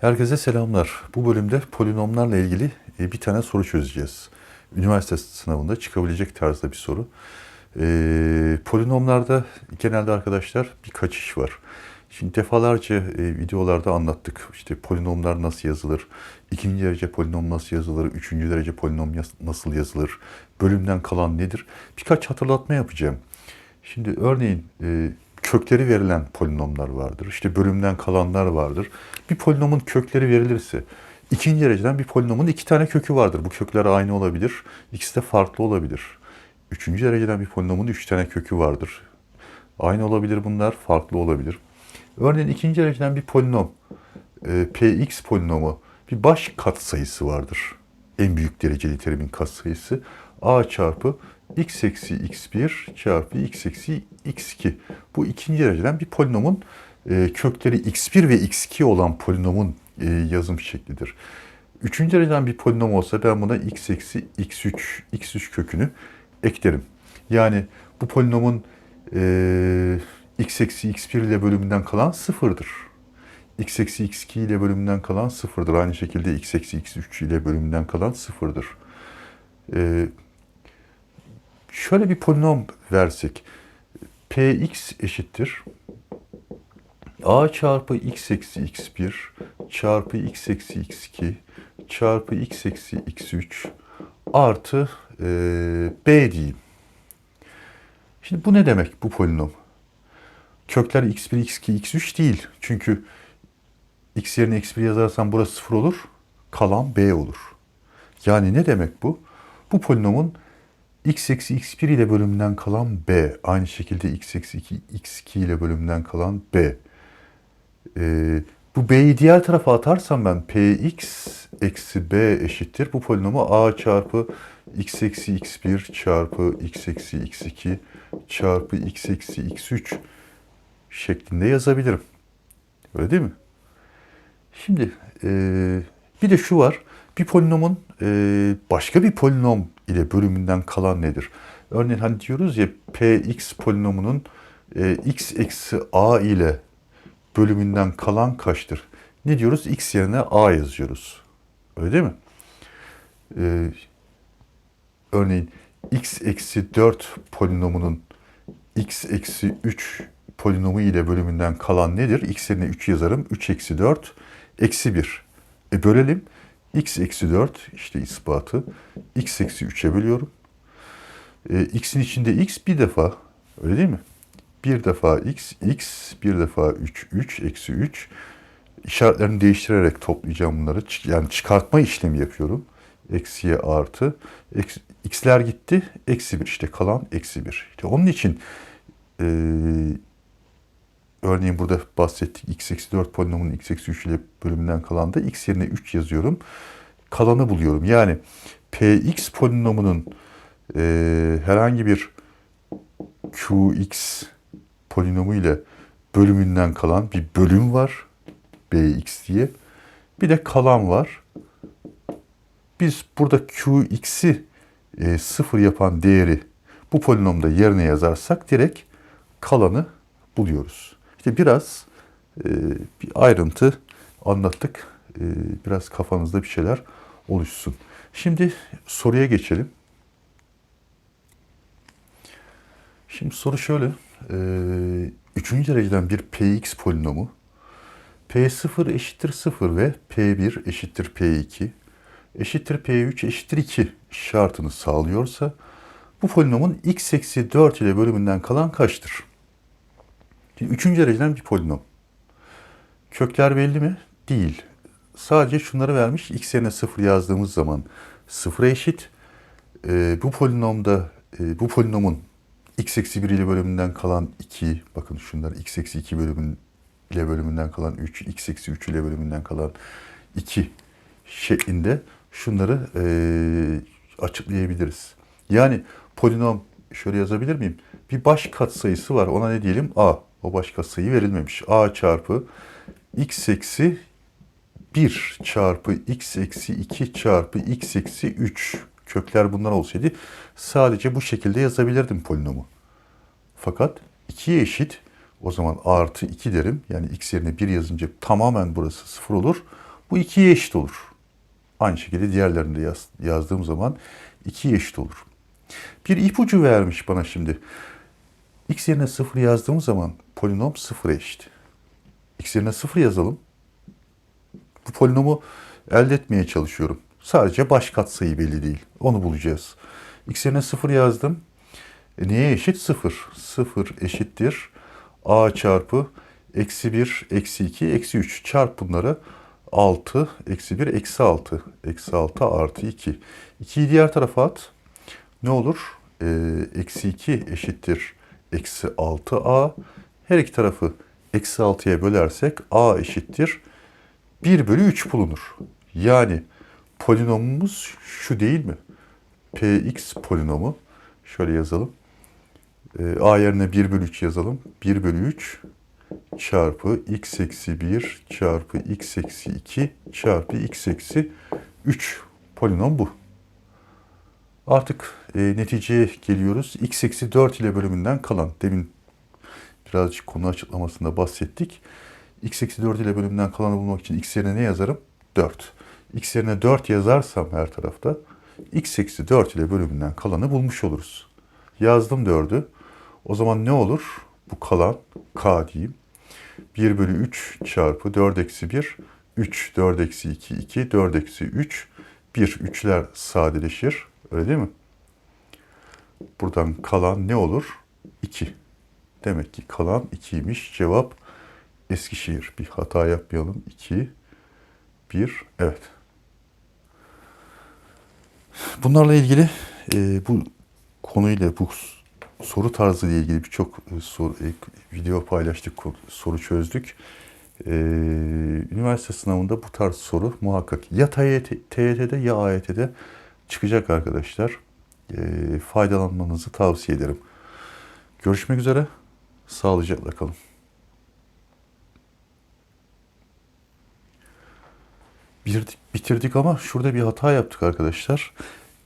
Herkese selamlar. Bu bölümde polinomlarla ilgili e, bir tane soru çözeceğiz. Üniversite sınavında çıkabilecek tarzda bir soru. E, polinomlarda genelde arkadaşlar bir kaçış var. Şimdi defalarca e, videolarda anlattık. İşte polinomlar nasıl yazılır, ikinci derece polinom nasıl yazılır, üçüncü derece polinom nasıl yazılır, bölümden kalan nedir? Birkaç hatırlatma yapacağım. Şimdi örneğin e, kökleri verilen polinomlar vardır. İşte bölümden kalanlar vardır. Bir polinomun kökleri verilirse ikinci dereceden bir polinomun iki tane kökü vardır. Bu kökler aynı olabilir. İkisi de farklı olabilir. Üçüncü dereceden bir polinomun üç tane kökü vardır. Aynı olabilir bunlar, farklı olabilir. Örneğin ikinci dereceden bir polinom, e, px polinomu bir baş katsayısı vardır. En büyük dereceli terimin katsayısı a çarpı x eksi x1 çarpı x eksi x2. Bu ikinci dereceden bir polinomun e, kökleri x1 ve x2 olan polinomun e, yazım şeklidir. Üçüncü dereceden bir polinom olsa ben buna x eksi x3, x3 kökünü eklerim. Yani bu polinomun e, x eksi x1 ile bölümünden kalan sıfırdır. x eksi x2 ile bölümünden kalan sıfırdır. Aynı şekilde x eksi x3 ile bölümünden kalan sıfırdır. E, şöyle bir polinom versek. px eşittir. a çarpı x eksi x1 çarpı x eksi x2 çarpı x eksi x3 artı e, b diyeyim. Şimdi bu ne demek bu polinom? Kökler x1, x2, x3 değil. Çünkü x yerine x1 yazarsam burası 0 olur. Kalan b olur. Yani ne demek bu? Bu polinomun x eksi x1 ile bölümünden kalan b. Aynı şekilde x eksi 2, x2 ile bölümünden kalan b. Ee, bu b'yi diğer tarafa atarsam ben px eksi b eşittir. Bu polinomu a çarpı x eksi x1 çarpı x eksi x2 çarpı x eksi x3 şeklinde yazabilirim. Öyle değil mi? Şimdi e, bir de şu var. Bir polinomun e, başka bir polinom ile bölümünden kalan nedir? Örneğin hani diyoruz ya px polinomunun e, x eksi a ile bölümünden kalan kaçtır? Ne diyoruz? x yerine a yazıyoruz. Öyle değil mi? E, örneğin x eksi 4 polinomunun x eksi 3 polinomu ile bölümünden kalan nedir? x yerine 3 yazarım. 3 eksi 4 eksi 1. E bölelim. X eksi 4 işte ispatı. x eksi 3'e bölüyorum. E, x'in içinde x bir defa. Öyle değil mi? Bir defa x, x, bir defa 3, 3, eksi 3. İşaretlerini değiştirerek toplayacağım bunları. Yani çıkartma işlemi yapıyorum. Eksiye artı. Eksi, x'ler gitti. Eksi 1 işte kalan eksi 1. İşte onun için e, örneğin burada bahsettik x eksi 4 polinomunun x eksi 3 ile bölümünden kalan da x yerine 3 yazıyorum. Kalanı buluyorum. Yani px polinomunun e, herhangi bir qx polinomu ile bölümünden kalan bir bölüm var. bx diye. Bir de kalan var. Biz burada qx'i e, sıfır yapan değeri bu polinomda yerine yazarsak direkt kalanı buluyoruz. İşte biraz e, bir ayrıntı anlattık. E, biraz kafanızda bir şeyler oluşsun. Şimdi soruya geçelim. Şimdi soru şöyle. E, üçüncü dereceden bir px polinomu p0 eşittir 0 ve p1 eşittir p2 eşittir p3 eşittir 2 şartını sağlıyorsa bu polinomun x eksi 4 ile bölümünden kalan kaçtır? Şimdi üçüncü dereceden bir polinom. Kökler belli mi? Değil. Sadece şunları vermiş. X yerine 0 yazdığımız zaman 0'a eşit. Ee, bu polinomda e, bu polinomun x eksi 1 ile bölümünden kalan 2, bakın şunlar x eksi 2 bölümün ile bölümünden kalan 3, x eksi 3 ile bölümünden kalan 2 şeklinde şunları e, açıklayabiliriz. Yani polinom şöyle yazabilir miyim? Bir baş katsayısı var. Ona ne diyelim? A. O baş katsayı verilmemiş. A çarpı x eksi 1 çarpı x eksi 2 çarpı x eksi 3 kökler bunlar olsaydı sadece bu şekilde yazabilirdim polinomu. Fakat 2'ye eşit o zaman artı 2 derim. Yani x yerine 1 yazınca tamamen burası 0 olur. Bu ikiye eşit olur. Aynı şekilde diğerlerini de yaz, yazdığım zaman ikiye eşit olur. Bir ipucu vermiş bana şimdi. X yerine 0 yazdığım zaman polinom 0'a eşit. X yerine 0 yazalım. Bu polinomu elde etmeye çalışıyorum. Sadece baş katsayı belli değil. Onu bulacağız. X yerine 0 yazdım. E neye eşit? 0. 0 eşittir. A çarpı eksi 1, eksi 2, eksi 3. Çarp bunları. 6, eksi 1, eksi 6. Eksi 6 artı 2. 2'yi diğer tarafa at. Ne olur? Ee, eksi 2 eşittir. Eksi 6a. Her iki tarafı eksi 6'ya bölersek a eşittir. 1 bölü 3 bulunur. Yani polinomumuz şu değil mi? Px polinomu. Şöyle yazalım. Ee, a yerine 1 bölü 3 yazalım. 1 bölü 3 çarpı x eksi 1 çarpı x eksi 2 çarpı x eksi 3 polinom bu. Artık e, neticeye geliyoruz. x eksi 4 ile bölümünden kalan. Demin birazcık konu açıklamasında bahsettik. x eksi 4 ile bölümünden kalanı bulmak için x yerine ne yazarım? 4. x yerine 4 yazarsam her tarafta x eksi 4 ile bölümünden kalanı bulmuş oluruz. Yazdım 4'ü. O zaman ne olur? Bu kalan k diyeyim. 1 bölü 3 çarpı 4 eksi 1, 3, 4 eksi 2, 2, 4 eksi 3, 1, 3'ler sadeleşir. Öyle değil mi? Buradan kalan ne olur? 2. Demek ki kalan 2'ymiş. Cevap Eskişehir. Bir hata yapmayalım. 2, 1, evet. Bunlarla ilgili e, bu konuyla, bu soru tarzı ile ilgili birçok e, e, video paylaştık, soru çözdük. Ee, üniversite sınavında bu tarz soru muhakkak ya TYT, TYT'de ya AYT'de çıkacak arkadaşlar. Ee, faydalanmanızı tavsiye ederim. Görüşmek üzere. Sağlıcakla kalın. Bitirdik, bitirdik ama şurada bir hata yaptık arkadaşlar.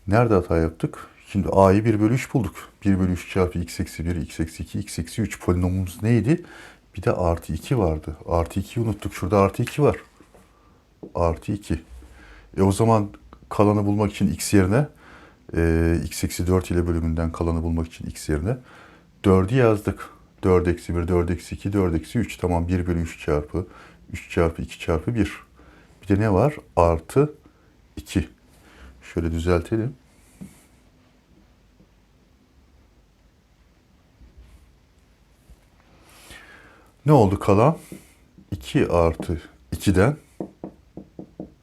Nerede hata yaptık? Şimdi a'yı 1 bölü 3 bulduk. 1 bölü 3 çarpı x eksi 1, x eksi 2, x eksi 3 polinomumuz neydi? Bir de artı 2 vardı. Artı 2'yi unuttuk. Şurada artı 2 var. Artı 2. E o zaman kalanı bulmak için x yerine e, x eksi 4 ile bölümünden kalanı bulmak için x yerine 4'ü yazdık. 4 eksi 1, 4 eksi 2, 4 eksi 3. Tamam 1 bölü 3 çarpı 3 çarpı 2 çarpı 1. Bir de ne var? Artı 2. Şöyle düzeltelim. Ne oldu kalan? 2 artı 2'den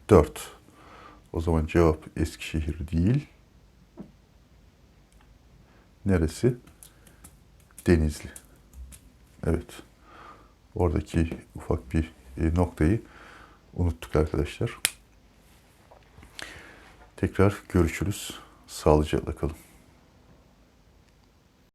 4. O zaman cevap Eskişehir değil. Neresi? Denizli. Evet. Oradaki ufak bir e, noktayı unuttuk arkadaşlar. Tekrar görüşürüz. Sağlıcakla kalın.